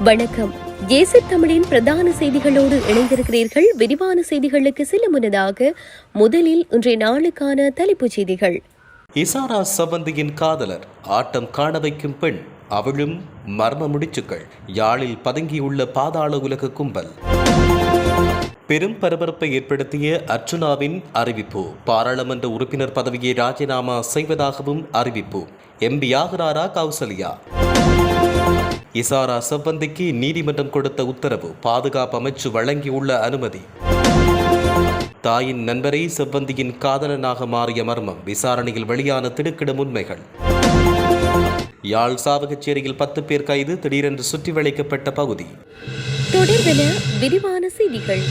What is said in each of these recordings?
வணக்கம். ஏசி தமிழின் பிரதான செய்திகளோடு இணைந்திருக்கிறீர்கள். விரிவான செய்திகளுக்கு செல்ல முன்னதாக முதலில் இன்றைய நாளுக்கான தலைப்புச் செய்திகள். இசாரா சவந்தியின் காதலர் ஆட்டம் காண வைக்கும் பெண் அவளும் மர்ம முடிச்சுக்கள் யாழில் பதுங்கியுள்ள பாதாள உலக கும்பல். பெரும் பரபரப்பை ஏற்படுத்திய அர்ச்சுனாவின் அறிவிப்பு. பாராளுமன்ற உறுப்பினர் பதவியை ராஜினாமா செய்வதாகவும் அறிவிப்பு. எம்பி ஆகிறாரா கௌசல்யா. இசாரா செவ்வந்திக்கு நீதிமன்றம் கொடுத்த உத்தரவு பாதுகாப்பு அமைச்சு வழங்கியுள்ள அனுமதி. தாயின் நண்பரை செவ்வந்தியின் காதலனாக மாறிய மர்மம் விசாரணையில் வெளியான திடுக்கிடும் உண்மைகள். யாழ் சாவகச்சேரியில் பத்து பேர் கைது திடீரென்று சுற்றி வளைக்கப்பட்ட பகுதி. தொடர்பென விரிவான செய்திகள்.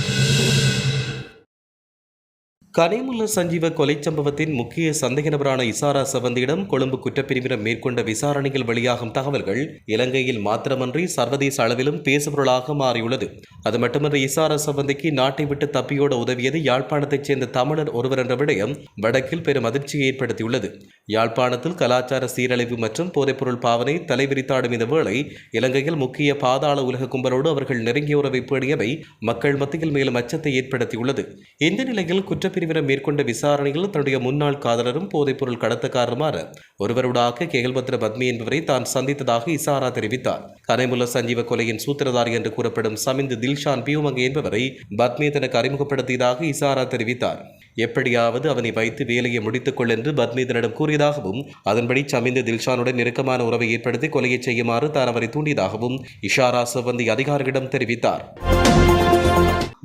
கனிமுல்ல சஞ்சீவ கொலை சம்பவத்தின் முக்கிய சந்தேக நபரான இசாரா சவந்தியிடம் கொழும்பு குற்றப்பிரிவினர் மேற்கொண்ட விசாரணைகள் வெளியாகும் தகவல்கள் இலங்கையில் மாத்திரமன்றி சர்வதேச அளவிலும் பேசுபொருளாக மாறியுள்ளது. அது மட்டுமன்றி இசாரா சவந்திக்கு நாட்டை விட்டு தப்பியோட உதவியது யாழ்ப்பாணத்தைச் சேர்ந்த தமிழர் ஒருவர் என்ற விடயம் வடக்கில் பெரும் அதிர்ச்சியை ஏற்படுத்தியுள்ளது. யாழ்ப்பாணத்தில் கலாச்சார சீரழிவு மற்றும் போதைப்பொருள் பாவனை தலைவிரித்தாடும் இந்த வேளை இலங்கையில் முக்கிய பாதாள உலக கும்பலோடு அவர்கள் நெருங்கிய உறவை பேணியவை மக்கள் மத்தியில் மேலும் அச்சத்தை ஏற்படுத்தியுள்ளது. இந்த நிலையில் பிரிவினர் மேற்கொண்ட விசாரணையில் தன்னுடைய முன்னாள் காதலரும் போதைப்பொருள் கடத்தக்காரருமான ஒருவருடாக கேகல்பத்ர பத்மி என்பவரை தான் சந்தித்ததாக இசாரா தெரிவித்தார். கனைமுல்ல சஞ்சீவ கொலையின் சூத்திரதாரி என்று கூறப்படும் சமிந்து தில்ஷான் பியூமங்க என்பவரை பத்மி தனக்கு அறிமுகப்படுத்தியதாக இசாரா தெரிவித்தார். எப்படியாவது அவனை வைத்து வேலையை முடித்துக் கொள் என்று பத்மீதனிடம் கூறியதாகவும் அதன்படி சமிந்து தில்ஷானுடன் நெருக்கமான உறவை ஏற்படுத்தி கொலையை செய்யுமாறு தான் அவரை தூண்டியதாகவும் இஷாரா சிவந்தி அதிகாரிகளிடம் தெரிவித்தார்.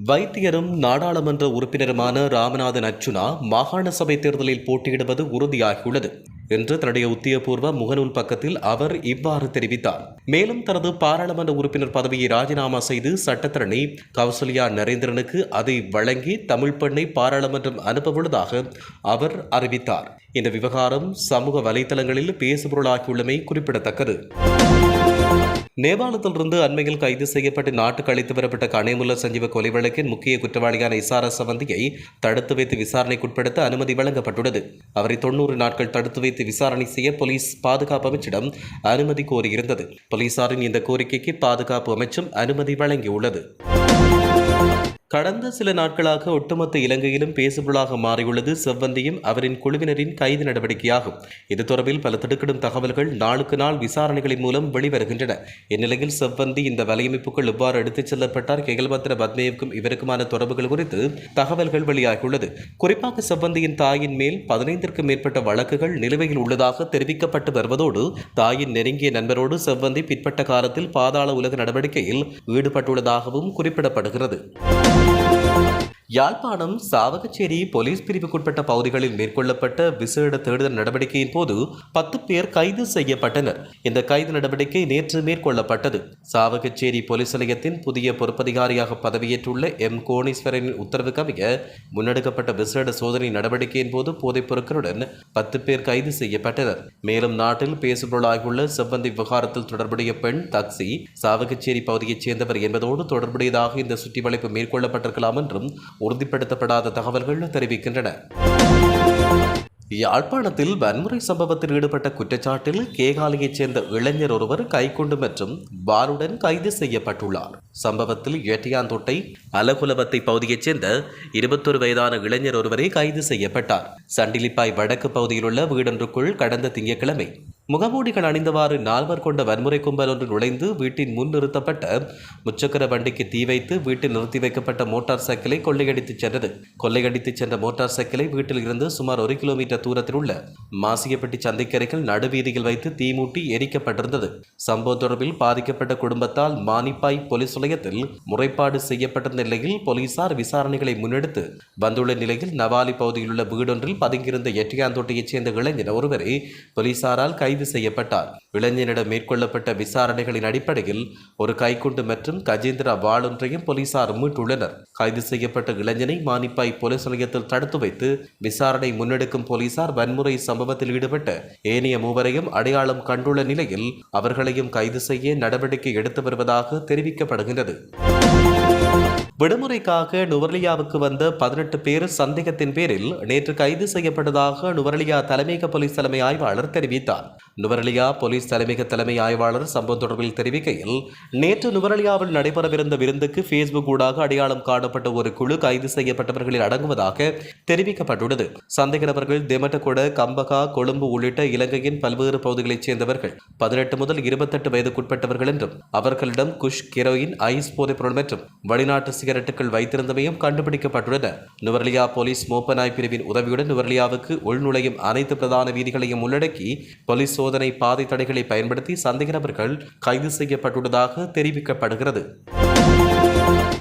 வைத்தியரும் நாடாளுமன்ற உறுப்பினருமான ராமநாதன் அர்ஜுனா மாகாண சபை தேர்தலில் போட்டியிடுவது உறுதியாகியுள்ளது என்று தன்னுடைய உத்தியபூர்வ முகநூல் பக்கத்தில் அவர் இவ்வாறு தெரிவித்தார். மேலும் தனது பாராளுமன்ற உறுப்பினர் பதவியை ராஜினாமா செய்து சட்டத்தரணி கௌசல்யா நரேந்திரனுக்கு அதை வழங்கி தமிழ் பெண்ணை பாராளுமன்றம் அனுப்பவுள்ளதாக அவர் அறிவித்தார். இந்த விவகாரம் சமூக வலைதளங்களில் பேசுபொருளாகியுள்ளமை குறிப்பிடத்தக்கது. நேபாளத்திலிருந்து அண்மையில் கைது செய்யப்பட்டு நாட்டுக்கு அழைத்து வரப்பட்ட கனிமுல்ல சஞ்சீவ கொலை வழக்கின் முக்கிய குற்றவாளியான இசாரா சவந்தியை தடுத்து வைத்து விசாரணைக்குட்படுத்த அனுமதி வழங்கப்பட்டுள்ளது. அவரை தொண்ணூறு நாட்கள் தடுத்து வைத்து விசாரணை செய்ய போலீஸ் பாதுகாப்பு அமைச்சிடம் அனுமதி கோரியிருந்தது. போலீசாரின் இந்த கோரிக்கைக்கு பாதுகாப்பு அமைச்சும் அனுமதி வழங்கியுள்ளது. கடந்த சில நாட்களாக ஒட்டுமொத்த இலங்கையிலும் பேசுபொருளாக மாறியுள்ளது செவ்வந்தியும் அவரின் குழுவினரின் கைது நடவடிக்கையாகும். இது தொடர்பில் பல திடுக்கிடும் தகவல்கள் நாளுக்கு நாள் விசாரணைகளின் மூலம் வெளிவருகின்றன. இந்நிலையில் செவ்வந்தி இந்த வலையமைப்புக்குள் எவ்வாறு எடுத்துச் செல்லப்பட்டார். கெகல்பத்திர பத்மேவுக்கும் இவருக்குமான தொடர்புகள் குறித்து தகவல்கள் வெளியாகியுள்ளது. குறிப்பாக செவ்வந்தியின் தாயின் மேல் பதினைந்திற்கும் மேற்பட்ட வழக்குகள் நிலுவையில் உள்ளதாக தெரிவிக்கப்பட்டு வருவதோடு தாயின் நெருங்கிய நண்பரோடு செவ்வந்தி பிற்பட்ட காலத்தில் பாதாள உலக நடவடிக்கையில் ஈடுபட்டுள்ளதாகவும் குறிப்பிடப்படுகிறது. யாழ்ப்பாணம் சாவகச்சேரி போலீஸ் பிரிவுக்குட்பட்ட பகுதிகளில் மேற்கொள்ளப்பட்ட விசேட தேடுதல் நடவடிக்கையின் போது பத்து பேர் கைது செய்யப்பட்டனர். இந்த கைது நடவடிக்கை நேற்று மேற்கொள்ளப்பட்டது. சாவகச்சேரி போலீஸ் நிலையத்தின் புதிய பொறுப்பதிகாரியாக பதவியேற்றுள்ள எம். கோணீஸ்வரனின் உத்தரவு கவிய முன்னெடுக்கப்பட்ட விசேட சோதனை நடவடிக்கையின் போது போதைப் பொருட்களுடன் பத்து பேர் கைது செய்யப்பட்டனர். மேலும் நாட்டில் பேசுபொருளாகியுள்ள செவ்வந்தி விவகாரத்தில் தொடர்புடைய பெண் தக்சி சாவகச்சேரி பகுதியைச் சேர்ந்தவர் என்பதோடு தொடர்புடையதாக இந்த சுற்றி வளைப்பு மேற்கொள்ளப்பட்டிருக்கலாம் என்றும் உறுதிப்படுத்தப்படாத தகவல்கள் தெரிவிக்கின்றன. யாழ்ப்பாணத்தில் வன்முறை சம்பவத்தில் ஈடுபட்ட குற்றச்சாட்டில் கேகாலையைச் சேர்ந்த இளைஞர் ஒருவர் கைக்குண்டு மற்றும் பாருடன் கைது செய்யப்பட்டுள்ளார். சம்பவத்தில் ஏட்டியாந்தோட்டை அலகுலவத்தை பகுதியைச் சேர்ந்த இருபத்தொரு வயதான இளைஞர் ஒருவரை கைது செய்யப்பட்டார். சண்டிலிப்பாய் வடக்கு பகுதியில் உள்ள வீடொன்றுக்குள் கடந்த திங்கட்கிழமை முகமூடிகள் அணிந்தவாறு நால்வர் கொண்ட வன்முறை கும்பல் ஒன்று நுழைந்து வீட்டின் முன் நிறுத்தப்பட்ட முச்சக்கர வண்டிக்கு தீ வைத்து வீட்டில் நிறுத்தி வைக்கப்பட்ட மோட்டார் சைக்கிளை கொள்ளையடித்துச் சென்றது. கொள்ளையடித்துச் சென்ற மோட்டார் சைக்கிளை வீட்டில் இருந்து சுமார் ஒரு கிலோமீட்டர் தூரத்தில் உள்ள மாசியப்பட்டி சந்தைக்கரைகள் நடுவீதியில் வைத்து தீமூட்டி எரிக்கப்பட்டிருந்தது. சம்பவம் தொடர்பில் பாதிக்கப்பட்ட குடும்பத்தால் மானிப்பாய் போலீஸ் நிலையத்தில் முறைப்பாடு செய்யப்பட்ட நிலையில் போலீசார் விசாரணைகளை முன்னெடுத்து வந்துள்ள நிலையில் நவாலி பகுதியில் உள்ள வீடொன்றில் பதுங்கியிருந்த எட்டியாந்தோட்டையைச் சேர்ந்த இளைஞர் ஒருவரை போலீசாரால் கைது கைது செய்யப்பட்டார். இளைஞனிடம் மேற்கொள்ளப்பட்ட விசாரணைகளின் அடிப்படையில் ஒரு கைக்குண்டு மற்றும் கஜேந்திரா வாளொன்றையும் போலீசார் மீட்டுள்ளனர். கைது செய்யப்பட்ட இளைஞனை மானிப்பாய் போலீஸ் நிலையத்தில் தடுத்து வைத்து விசாரணை முன்னெடுக்கும் போலீசார் வன்முறை சம்பவத்தில் ஈடுபட்ட ஏனைய மூவரையும் அடையாளம் கண்டுள்ள நிலையில் அவர்களையும் கைது செய்ய நடவடிக்கை எடுத்து வருவதாக தெரிவிக்கப்படுகின்றது. விடுமுறைக்காக நுவர்லியாவுக்கு வந்த பதினெட்டு பேர் சந்தேகத்தின் பேரில் நேற்று கைது செய்யப்பட்டதாக நுவர்லியா தலைமையக போலீஸ் தலைமை ஆய்வாளர் தெரிவித்தார். நுவரலியா போலீஸ் தலைமையக தலைமை ஆய்வாளர் சம்பவம் தொடர்பில் தெரிவிக்கையில் நேற்று நுவரலியாவில் நடைபெறவிருந்த விருந்துக்கு பேஸ்புக் ஊடாக அடையாளம் காணப்பட்ட ஒரு குழு கைது செய்யப்பட்டவர்களில் அடங்குவதாக தெரிவிக்கப்பட்டுள்ளது. சந்தேக நபர்கள் தெமட்டகொட கம்பகா கொழும்பு உள்ளிட்ட இலங்கையின் பல்வேறு பகுதிகளைச் சேர்ந்தவர்கள் பதினெட்டு முதல் இருபத்தெட்டு வயதுக்குட்பட்டவர்கள் என்றும் அவர்களிடம் குஷ் கெரோயின் ஐஸ் போதைப் பொருள் மற்றும் வெளிநாட்டு சிகரெட்டுகள் வைத்திருந்தமையும் கண்டுபிடிக்கப்பட்டுள்ளன. நுவரலியா போலீஸ் மோப்பனாய் பிரிவின் உதவியுடன் நுவரலியாவுக்கு உள்நுழையும் அனைத்து பிரதான வீதிகளையும் உள்ளடக்கி போலீஸ் சோதனை பாதை தடைகளை பயன்படுத்தி சந்தேக நபர்கள் கைது செய்யப்பட்டுள்ளதாக தெரிவிக்கப்படுகிறது.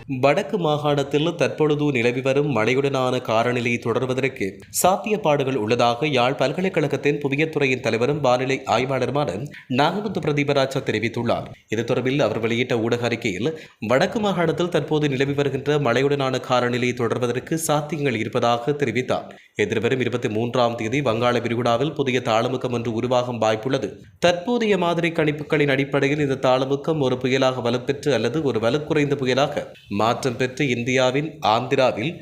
வடக்கு மாகாணத்தில் தற்பொழுது நிலவி வரும் மழையுடனான காரநிலை தொடர்வதற்கு சாத்தியப்பாடுகள் உள்ளதாக யாழ் பல்கலைக்கழகத்தின் புவியத்துறையின் தலைவரும் வானிலை ஆய்வாளருமான நாகமுத்து பிரதீபராஜா தெரிவித்துள்ளார். இது தொடர்பில் அவர் வெளியிட்ட ஊடக அறிக்கையில் வடக்கு மாகாணத்தில் தற்போது நிலவி வருகின்ற மழையுடனான காரநிலை தொடர்வதற்கு சாத்தியங்கள் இருப்பதாக தெரிவித்தார். எதிர்வரும் இருபத்தி மூன்றாம் தேதி வங்காள விரிகுடாவில் புதிய தாளமுக்கம் ஒன்று உருவாகும் வாய்ப்புள்ளது. தற்போதைய மாதிரி கணிப்புகளின் அடிப்படையில் இந்த தாளமுக்கம் ஒரு புயலாக வலுப்பெற்று அல்லது ஒரு வலுக்குறைந்த புயலாக மாற்றம் பெற்று இந்தியாவின் ஆந்திராவில்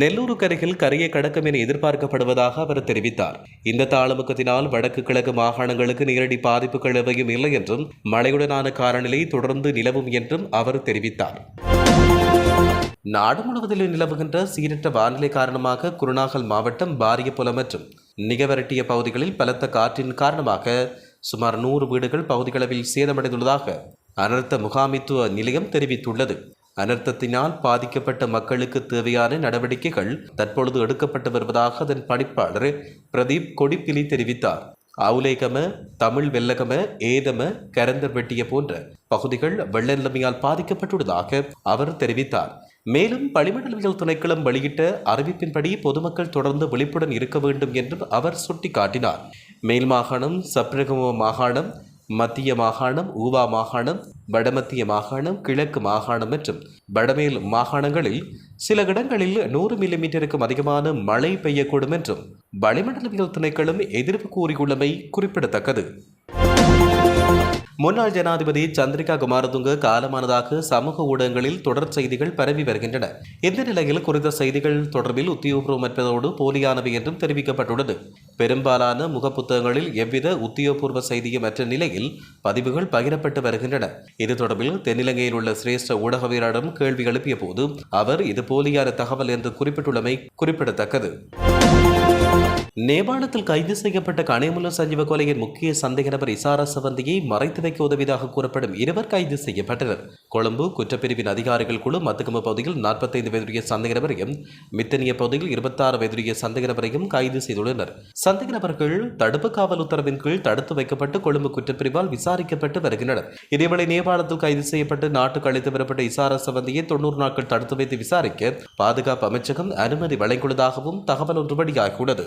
நெல்லூரு கரையில் கரையை கடக்கும் என எதிர்பார்க்கப்படுவதாக அவர் தெரிவித்தார். இந்த தாளமுக்கத்தினால் வடக்கு கிழக்கு மாகாணங்களுக்கு நேரடி பாதிப்புகள் எவையும் இல்லை என்றும் மழையுடனான காலநிலை தொடர்ந்து நிலவும் என்றும் அவர் தெரிவித்தார். நாடு முழுவதிலும் நிலவுகின்ற சீரற்ற வானிலை காரணமாக குருநாகல் மாவட்டம் பாரியபுலம் மற்றும் நிகவரட்டிய பகுதிகளில் பலத்த காற்றின் காரணமாக சுமார் நூறு வீடுகள் பகுதிகளவில் சேதமடைந்துள்ளதாக அனர்த்த முகாமித்துவ நிலையம் தெரிவித்துள்ளது. அனர்த்தத்தினால் பாதிக்கப்பட்ட மக்களுக்கு தேவையான நடவடிக்கைகள் தற்பொழுது எடுக்கப்பட்டு வருவதாக அதன் பணிப்பாளர் பிரதீப் கொடிப்பிலி தெரிவித்தார். அவுலேகம தமிழ் வெள்ளகம ஏதம கரந்தர் வெட்டிய போன்ற பகுதிகள் வெள்ள நிலைமையால் பாதிக்கப்பட்டுள்ளதாக அவர் தெரிவித்தார். மேலும் பளிமண்டலவியல் திணைக்களம் வெளியிட்ட அறிவிப்பின்படி பொதுமக்கள் தொடர்ந்து விழிப்புடன் இருக்க வேண்டும் என்றும் அவர் சுட்டிக்காட்டினார். மேல் மாகாணம் சப்ரகம மாகாணம் மத்திய மாகாணம் ஊவா மாகாணம் வடமத்திய மாகாணம் கிழக்கு மாகாணம் மற்றும் வடமேல் மாகாணங்களில் சில இடங்களில் நூறு மில்லிமீட்டருக்கும் அதிகமான மழை பெய்யக்கூடும் என்றும் வளிமண்டலவியல் திணைக்களம் எதிர்ப்பு கூறியுள்ளமை குறிப்பிடத்தக்கது. முன்னாள் ஜனாதிபதி சந்திரிகா குமாரதுங்க காலமானதாக சமூக ஊடகங்களில் தொடர் செய்திகள் பரவி வருகின்றன. இந்த நிலையில் குறித்த செய்திகள் தொடர்பில் உத்தியோகபூர்வமற்றதோடு போலியானவை என்றும் தெரிவிக்கப்பட்டுள்ளது. பெரும்பாலான முகப்புத்தகங்களில் எவ்வித உத்தியோகபூர்வ செய்தியும் அற்ற நிலையில் பதிவுகள் பகிரப்பட்டு வருகின்றன. இது தொடர்பில் தென்னிலங்கையில் உள்ள சிரேஷ்ட ஊடகவியரிடம் கேள்வி எழுப்பிய போது அவர் இது போலியான தகவல் என்று குறிப்பிட்டுள்ளமை குறிப்பிடத்தக்கது. நேபாளத்தில் கைது செய்யப்பட்ட கனிமுல்ல சஞ்சீவ கொலையின் முக்கிய சந்தேக நபர் இசாரா சவந்தியை மறைத்து வைக்க உதவியதாக கூறப்படும் இருவர் கைது செய்யப்பட்டனர். கொழும்பு குற்றப்பிரிவின் அதிகாரிகள் குழு மத்துக்கம பகுதியில் நாற்பத்தைந்து வயதுடைய சந்தேக நபரையும் மித்தனிய பகுதியில் இருபத்தாறு வயதுடைய சந்தேக நபரையும் கைது செய்துள்ளனர். சந்தேக நபர்கள் தடுப்பு காவல் உத்தரவின் கீழ் தடுத்து வைக்கப்பட்டு கொழும்பு குற்றப்பிரிவால் விசாரிக்கப்பட்டு வருகின்றனர். இதேவேளை நேபாளத்தில் கைது செய்யப்பட்டு நாட்டுக்கு அழைத்து வரப்பட்ட இசாரா சவந்தியை தொண்ணூறு நாட்கள் தடுத்து வைத்து விசாரிக்க பாதுகாப்பு அமைச்சகம் அனுமதி வழங்கியுள்ளதாகவும் தகவல் ஒன்று வெளியாகியுள்ளது